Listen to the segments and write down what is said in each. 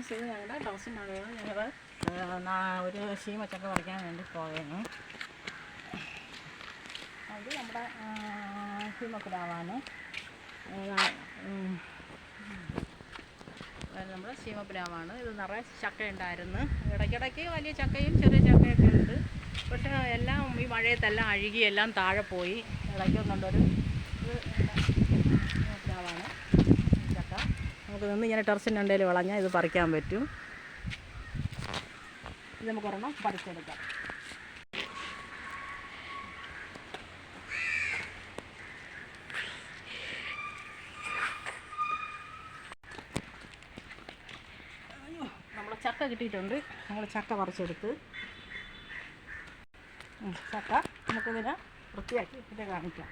ഇത് ഞങ്ങളുടെ ഞങ്ങൾ ഒരു ശീമച്ചക്ക വരയ്ക്കാൻ വേണ്ടി പോയേനെ. അത് നമ്മുടെ ശീമപ്പിലാവാണ് നമ്മുടെ ശീമപ്പിലാവാണ് ഇത് നിറയെ ചക്ക ഉണ്ടായിരുന്നു. ഇടയ്ക്കിടയ്ക്ക് വലിയ ചക്കയും ചെറിയ ചക്കയൊക്കെ ഉണ്ട്. പക്ഷേ എല്ലാം ഈ മഴയത്തെല്ലാം അഴുകി എല്ലാം താഴെ പോയി. ഇടയ്ക്കൊന്നുണ്ടൊരു ഇത് പ്ലാവാണ് ചക്ക നമുക്ക് നിന്ന് ഇങ്ങനെ ടെറസിന്റെ ഉണ്ടേൽ ഇത് പറിക്കാൻ പറ്റും. ഇത് നമുക്ക് ഒരെണ്ണം പറിച്ചെടുക്കാം ചക്ക കിട്ടിയിട്ടുണ്ട്. നമ്മൾ ചക്ക പറിച്ചെടുത്ത്. ചക്ക നമുക്കിതിനെ വൃത്തിയാക്കി ഇതിനെ കാണിക്കാം.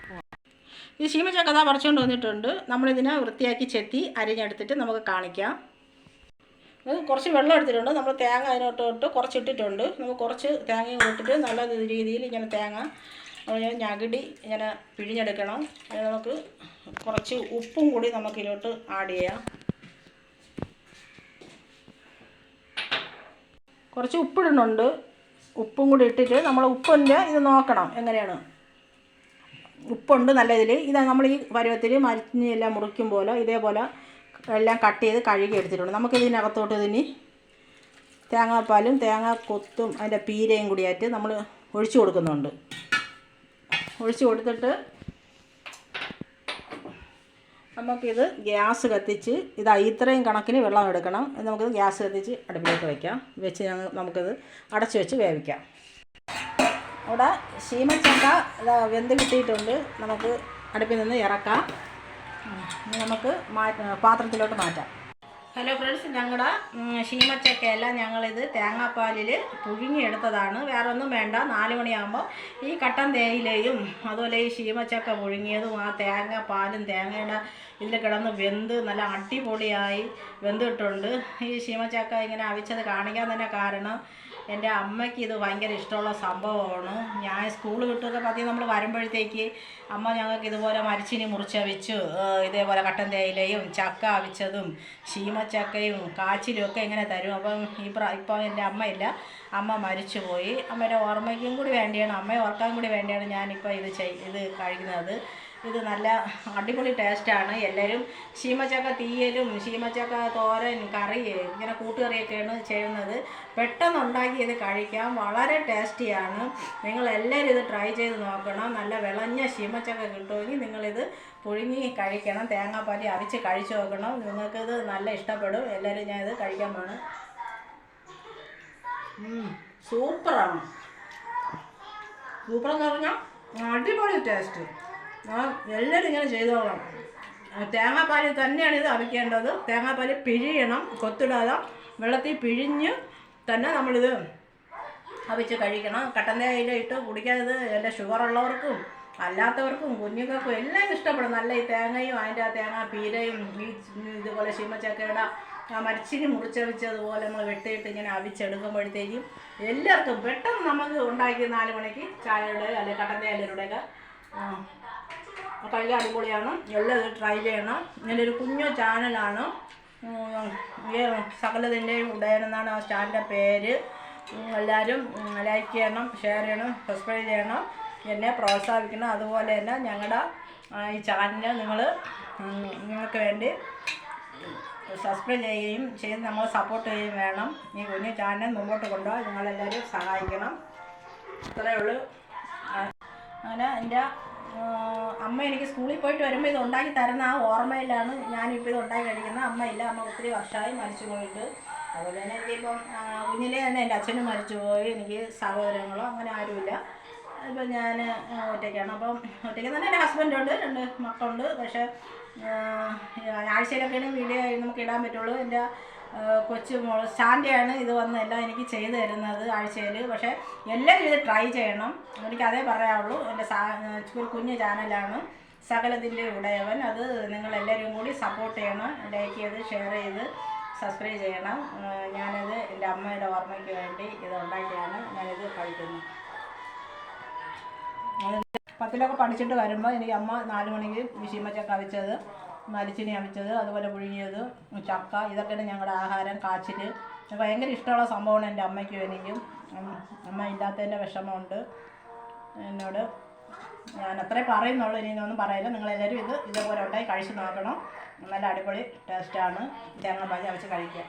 ഈ ശീമച്ചക്ക കഥ പറിച്ചുകൊണ്ട് വന്നിട്ടുണ്ട്. നമ്മളിതിനെ വൃത്തിയാക്കി ചെത്തി അരിഞ്ഞെടുത്തിട്ട് നമുക്ക് കാണിക്കാം. അത് കുറച്ച് വെള്ളം എടുത്തിട്ടുണ്ട്. നമ്മൾ തേങ്ങ അതിനോട്ട് ഇട്ട് കുറച്ച് ഇട്ടിട്ടുണ്ട് നമുക്ക് കുറച്ച് തേങ്ങയും ഇട്ടിട്ട് നല്ല രീതിയിൽ ഇങ്ങനെ തേങ്ങ ഇങ്ങനെ ഞകിടി ഇങ്ങനെ പിഴിഞ്ഞെടുക്കണം. അതിന് നമുക്ക് കുറച്ച് ഉപ്പും കൂടി നമുക്ക് ഇതിലോട്ട് ആഡ് ചെയ്യാം. കുറച്ച് ഉപ്പിടുന്നുണ്ട്. ഉപ്പും കൂടി ഇട്ടിട്ട് നമ്മൾ ഉപ്പിന്റെ ഇത് നോക്കണം. എങ്ങനെയാണ്? ഉപ്പുണ്ട് നല്ല ഇതിൽ ഇത് നമ്മൾ ഈ പരുവത്തിൽ മരിഞ്ഞെല്ലാം മുറിക്കും പോലെ ഇതേപോലെ എല്ലാം കട്ട് ചെയ്ത് കഴുകി എടുത്തിട്ടുണ്ട്. നമുക്ക് ഇതിനകത്തോട്ട് ഇതിന് തേങ്ങാപ്പാലും തേങ്ങാ കൊത്തും അതിന്റെ പീരയും കൂടിയായിട്ട് നമ്മൾ ഒഴിച്ചു കൊടുക്കുന്നുണ്ട്. ഒഴിച്ചു കൊടുത്തിട്ട് നമുക്കിത് ഗ്യാസ് കത്തിച്ച് ഇത് ഇത്രയും കണക്കിന് വെള്ളം എടുക്കണം. നമുക്കിത് ഗ്യാസ് കത്തിച്ച് അടുപ്പിലേക്ക് വയ്ക്കാം വെച്ച് ഞങ്ങൾ നമുക്കിത് അടച്ചു വെച്ച് വേവിക്കാം. അവിടെ ശീമച്ചക്ക വെന്ത് കിട്ടിയിട്ടുണ്ട്. നമുക്ക് അടുപ്പിൽ നിന്ന് ഇറക്കാം. നമുക്ക് പാത്രത്തിലോട്ട് മാറ്റാം. ഹലോ ഫ്രണ്ട്സ് ഞങ്ങളുടെ ശീമച്ചക്കയെല്ലാം ഞങ്ങളിത് തേങ്ങാപ്പാലിൽ പുഴുങ്ങിയെടുത്തതാണ്. വേറെ ഒന്നും വേണ്ട നാല് മണിയാകുമ്പോൾ ഈ കട്ടൻ തേയിലയും അതുപോലെ ഈ ശീമച്ചക്ക പുഴുങ്ങിയതും ആ തേങ്ങ പാലും തേങ്ങയുടെ ഇതിൽ കിടന്ന് വെന്ത് നല്ല അടിപൊളിയായി വെന്തിട്ടുണ്ട്. ഈ ശീമച്ചക്ക ഇങ്ങനെ അവിച്ചത് കാണിക്കാൻ തന്നെ കാരണം എന്റെ അമ്മയ്ക്ക് ഇത് ഭയങ്കര ഇഷ്ടമുള്ള സംഭവമാണ്. ഞാൻ സ്കൂൾ വിട്ടൊക്കെ പതി നമ്മൾ വരുമ്പോഴത്തേക്ക് അമ്മ ഞങ്ങൾക്ക് ഇതുപോലെ മരിച്ചിനി മുറിച്ച വെച്ച്. ഇതേപോലെ കട്ടൻ തേയിലയും ചക്ക അവിച്ചതും ശീമച്ചക്കയും കാച്ചിലും ഒക്കെ ഇങ്ങനെ തരും. അപ്പം ഈ പ്ര ഇപ്പോൾ എന്റെ അമ്മയില്ല. അമ്മ മരിച്ചു പോയി അമ്മയുടെ ഓർമ്മയ്ക്കും കൂടി വേണ്ടിയാണ്. അമ്മയെ ഓർക്കാൻ കൂടി വേണ്ടിയാണ് ഞാനിപ്പോൾ ഇത് ചെയ് ഇത് കഴിക്കുന്നത്. ഇത് നല്ല അടിപൊളി ടേസ്റ്റാണ് എല്ലാവരും ശീമച്ചക്ക തീയലും ശീമച്ചക്ക തോരൻ കറി ഇങ്ങനെ കൂട്ടുകറിയൊക്കെയാണ് ചെയ്യുന്നത്. പെട്ടെന്ന് ഉണ്ടാക്കി ഇത് കഴിക്കാം. വളരെ ടേസ്റ്റിയാണ് നിങ്ങൾ എല്ലാവരും ഇത് ട്രൈ ചെയ്ത് നോക്കണം. നല്ല വിളഞ്ഞ ശീമച്ചക്ക കിട്ടുമെങ്കിൽ നിങ്ങളിത് പുഴുങ്ങി കഴിക്കണം. തേങ്ങാപ്പാലി അരച്ച് കഴിച്ചു നോക്കണം. നിങ്ങൾക്കിത് നല്ല ഇഷ്ടപ്പെടും. എല്ലാവരും ഞാൻ ഇത് കഴിക്കാൻ പോണ്. സൂപ്പറാണ് സൂപ്പറെന്ന് പറഞ്ഞാൽ അടിപൊളി ടേസ്റ്റ് എല്ലാവരും ഇങ്ങനെ ചെയ്തോളാം. തേങ്ങാപ്പാലിൽ തന്നെയാണ് ഇത് അരയ്ക്കേണ്ടത്. തേങ്ങാപ്പാൽ പിഴിയണം കൊത്തിടാതെ വെള്ളത്തിൽ പിഴിഞ്ഞ് തന്നെ നമ്മളിത് അവിച്ച് കഴിക്കണം. കട്ടൻ തേയില ഇട്ട് കുടിക്കാതെ എന്റെ ഷുഗർ ഉള്ളവർക്കും അല്ലാത്തവർക്കും കുഞ്ഞുങ്ങൾക്കും എല്ലാം ഇഷ്ടപ്പെടും. നല്ല ഈ തേങ്ങയും അതിന്റെ ആ തേങ്ങ പീരയും ഈ ഇതുപോലെ ചീമച്ചക്കയുടെ ആ മരിച്ചിനി മുറിച്ചവിച്ചതുപോലെ നമ്മൾ വെട്ടിയിട്ട് ഇങ്ങനെ അവിച്ചെടുക്കുമ്പോഴത്തേക്കും എല്ലാവർക്കും പെട്ടെന്ന് നമുക്ക് ഉണ്ടാക്കി നാല് മണിക്ക് ചായയുടെ അല്ലെങ്കിൽ കട്ടൻ തേയിലയുടെയൊക്കെ കഴിക്കാൻ അടിപൊളിയാണ്. എല്ലാവരും ട്രൈ ചെയ്യണം. ഇങ്ങനെ ഒരു കുഞ്ഞു ചാനലാണ്. സകലതിന്റെയും ഉടയനെന്നാണ് ആ ചാനലിന്റെ പേര്. എല്ലാവരും ലൈക്ക് ചെയ്യണം ഷെയർ ചെയ്യണം സബ്സ്ക്രൈബ് ചെയ്യണം. എന്നെ പ്രോത്സാഹിപ്പിക്കണം. അതുപോലെ തന്നെ ഞങ്ങളുടെ ഈ ചാനൽ നിങ്ങൾ നിങ്ങൾക്ക് വേണ്ടി സബ്സ്ക്രൈബ് ചെയ്യുകയും ചെയ്ത് നമ്മൾ സപ്പോർട്ട് ചെയ്യുകയും വേണം. ഈ കുഞ്ഞു ചാനൽ മുമ്പോട്ട് കൊണ്ടുപോകാൻ നിങ്ങളെല്ലാവരും സഹായിക്കണം. ഇത്രയേ ഉള്ളൂ. അങ്ങനെ എന്റെ അമ്മ എനിക്ക് സ്കൂളിൽ പോയിട്ട് വരുമ്പോൾ ഇത് ഉണ്ടാക്കി തരുന്ന ആ ഓർമ്മയിലാണ് ഞാനിപ്പോൾ ഇത് ഉണ്ടാക്കി കഴിക്കുന്നത്. അമ്മയില്ല അമ്മ ഒത്തിരി വർഷമായി മരിച്ചു പോയിട്ട്. അതുപോലെ തന്നെ എനിക്കിപ്പം കുഞ്ഞിലേ തന്നെ എന്റെ അച്ഛനും മരിച്ചു പോയി. എനിക്ക് സഹോദരങ്ങളോ അങ്ങനെ ആരുമില്ല. ഇപ്പം ഞാൻ ഒറ്റയ്ക്കാണ്. അപ്പം ഒറ്റയ്ക്ക് തന്നെ എന്റെ ഹസ്ബൻഡുണ്ട് രണ്ട് മക്കളുണ്ട്. പക്ഷേ ആഴ്ചയിലൊക്കെയാണ് വീഡിയോ നമുക്ക് ഇടാൻ പറ്റുള്ളൂ. എന്റെ കൊച്ചു മോൾ സ്റ്റാൻഡയാണ് ഇത് വന്ന് എല്ലാം എനിക്ക് ചെയ്തു തരുന്നത് ആഴ്ചയിൽ. പക്ഷേ എല്ലാവരും ഇത് ട്രൈ ചെയ്യണം. എനിക്ക് അതേ പറയാവുള്ളൂ. എന്റെ സാ കുഞ്ഞു ചാനലാണ് സകലത്തിന്റെ ഉടയവൻ. അത് നിങ്ങളെല്ലാവരും കൂടി സപ്പോർട്ട് ചെയ്യണം. ലൈക്ക് ചെയ്ത് ഷെയർ ചെയ്ത് സബ്സ്ക്രൈബ് ചെയ്യണം. ഞാനത് എന്റെ അമ്മയുടെ ഓർമ്മയ്ക്ക് വേണ്ടി ഇത് ഉണ്ടാക്കിയാണ്. ഞാനിത് കഴിക്കുന്നത് പത്തിലൊക്കെ പഠിച്ചിട്ട് വരുമ്പോൾ എനിക്ക് അമ്മ നാല് മണിക്ക് വിഷീമച്ച കവിച്ചത് മരിച്ചിനി അവിച്ചത് അതുപോലെ പുഴുങ്ങിയത് ചക്ക ഇതൊക്കെയാണ് ഞങ്ങളുടെ ആഹാരം കാച്ചിൽ ഭയങ്കര ഇഷ്ടമുള്ള സംഭവമാണ് എന്റെ അമ്മയ്ക്കും എനിക്കും അമ്മ ഇല്ലാത്തതിന്റെ വിഷമമുണ്ട് എന്നോട്. ഞാൻ അത്രേ പറയുന്നുള്ളൂ ഇനി ഒന്നും പറയില്ല. നിങ്ങളെല്ലാവരും ഇത് ഇതേപോലെ ഉണ്ടായി കഴിച്ച് നോക്കണം. നല്ല അടിപൊളി ടേസ്റ്റാണ് തേങ്ങ പാചകം വെച്ച് കഴിക്കുക.